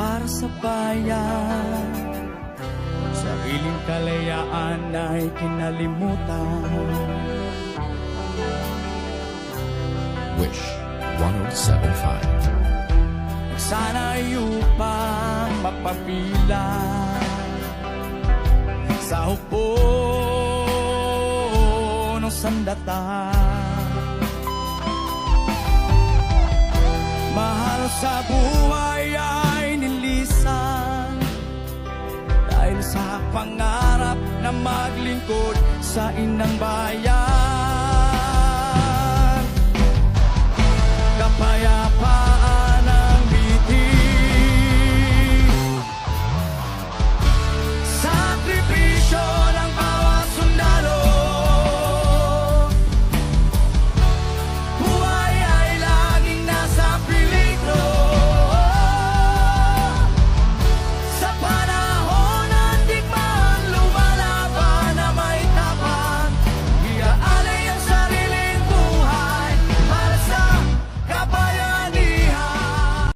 para sa bayan. Sariling kalayaan ay kinalimutan. Wish 1075. Sana upang mapapilan Sa upo ng sandata. Mahal sa buhay sa pangarap na maglingkod sa inang bayan